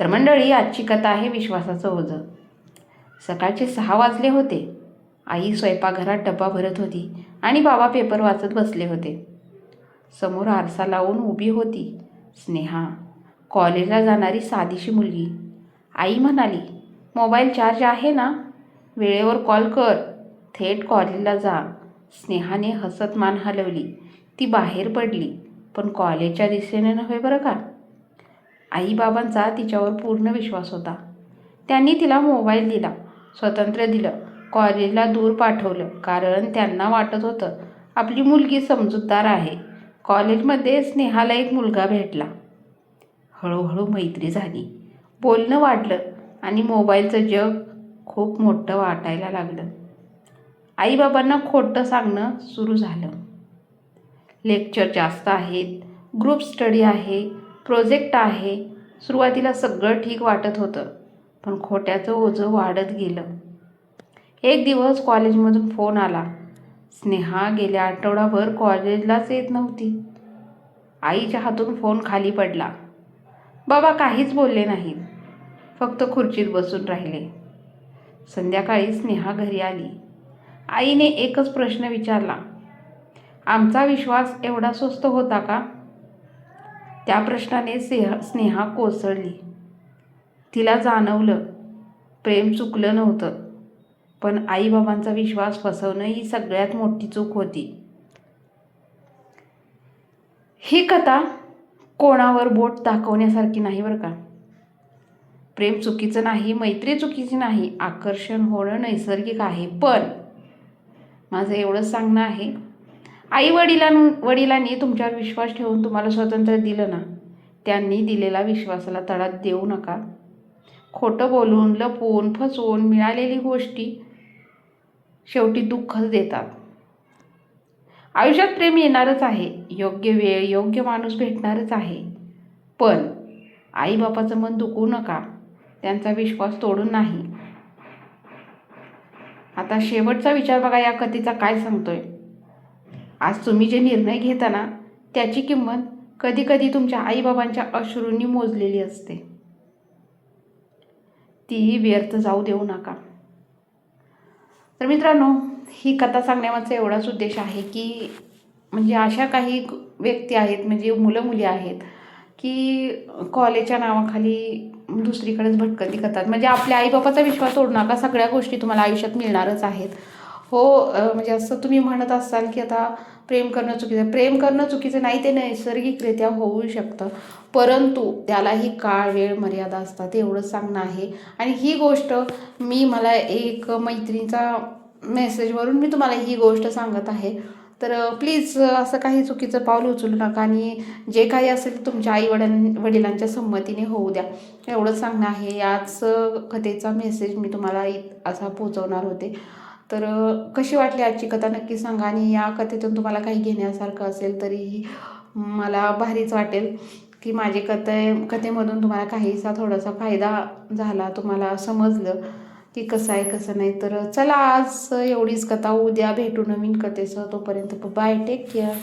तर मंडळी आजची कथा आहे विश्वासाचं ओझं. सकाळचे सहा वाजले होते. आई स्वयंपाकघरात डब्बा भरत होती आणि बाबा पेपर वाचत बसले होते. समोर आरसा लावून उभी होती. स्नेहा कॉलेजला जाणारी साधीशी मुलगी. आई म्हणाली मोबाईल चार्ज आहे ना? वेळेवर कॉल कर. थेट कॉलेजला जा. स्नेहाने हसत मान हलवली. ती बाहेर पडली पण कॉलेजच्या दिशेने नव्हे बरं का? आईबाबांचा तिच्यावर पूर्ण विश्वास होता. त्यांनी तिला मोबाईल दिला स्वतंत्र दिलं कॉलेजला दूर पाठवलं कारण त्यांना वाटत होतं आपली मुलगी समजूतदार आहे. कॉलेजमध्ये स्नेहाला एक मुलगा भेटला. हळूहळू मैत्री झाली. बोलणं वाढलं आणि मोबाईलचं जग खूप मोठं वाटायला लागलं. आईबाबांना खोटं सांगणं सुरू झालं. लेक्चर जास्त आहेत ग्रुप स्टडी आहे प्रोजेक्ट आहे सुरुवातीला सगळं ठीक वाटत होतं पण खोट्याचं ओझं वाढत गेलं. एक दिवस कॉलेजमधून फोन आला. स्नेहा गेल्या आठवडाभर कॉलेजलाच येत नव्हती. आईच्या हातून फोन खाली पडला. बाबा काहीच बोलले नाहीत. फक्त खुर्चीत बसून राहिले. संध्याकाळी स्नेहा घरी आली. आईने एकच प्रश्न विचारला. आमचा विश्वास एवढा स्वस्त होता का? त्या प्रश्नाने स्नेहा स्नेहा कोसळली. तिला जाणवलं प्रेम चुकलं नव्हतं पण आईबाबांचा विश्वास फसवणं ही सगळ्यात मोठी चूक होती. ही कथा कोणावर बोट दाखवण्यासारखी नाही बरं का? प्रेम चुकीचं नाही मैत्री चुकीची नाही आकर्षण होणं नैसर्गिक आहे पण माझं एवढंच सांगणं आहे आई वडिलां वडिलांनी तुमच्यावर विश्वास ठेवून तुम्हाला स्वातंत्र्य दिलं ना त्यांनी दिलेला विश्वासाला तडा देऊ नका. खोटं बोलून लपवून फसवून मिळालेली गोष्टी शेवटी दुःखच देतात. आयुष्यात प्रेम येणारच आहे. योग्य वेळ योग्य माणूस भेटणारच आहे. पण आईबापाचं मन दुखवू नका. त्यांचा विश्वास तोडून नाही. आता शेवटचा विचार बघा या कथेचा काय सांगतोय. आज तुम्ही जे निर्णय घेता ना त्याची किंमत कधीकधी तुमच्या आईबाबांच्या अश्रूंनी मोजलेली असते. ती व्यर्थ जाऊ देऊ नका. तर मित्रांनो ही कथा सांगण्यामागचा एवढाच उद्देश आहे की म्हणजे अशा काही व्यक्ती आहेत म्हणजे मुलं मुली आहेत की कॉलेजच्या नावाखाली दुसरीकडेच भटकती करतात म्हणजे आपल्या आईबापाचा विश्वास तोडू नका सगळ्या गोष्टी तुम्हाला आयुष्यात मिळणारच आहेत. हो म्हणजे असं तुम्ही म्हणत असाल की आता प्रेम करणं चुकीचं प्रेम करणं चुकीचं नाही ते नैसर्गिकरित्या होऊ शकतं. परंतु त्यालाही काळ वेळ मर्यादा असतात एवढं सांगणं आहे. आणि ही गोष्ट मी मला एक मैत्रिणीचा मेसेजवरून मी तुम्हाला ही गोष्ट सांगत आहे. तर प्लीज असं काही चुकीचं पाऊल उचलू नका आणि जे काही असेल तुमच्या आई वडिलां वडिलांच्या संमतीने होऊ द्या. एवढंच सांगणं आहे. याच कथेचा मेसेज मी तुम्हाला असा पोचवणार होते. तर कशी वाटली आजची कथा? नक्की सांगा आणि या कथेतून तुम्हाला काही घेण्यासारखं असेल तरीही मला भारीच वाटेल की माझी कथे कथेमधून तुम्हाला काहीसा थोडासा फायदा झाला तुम्हाला समजलं की कसं आहे कसं नाही. तर चला आज एवढीच कथा. उद्या भेटू नवीन कथेसह. तोपर्यंत बाय टेक केअर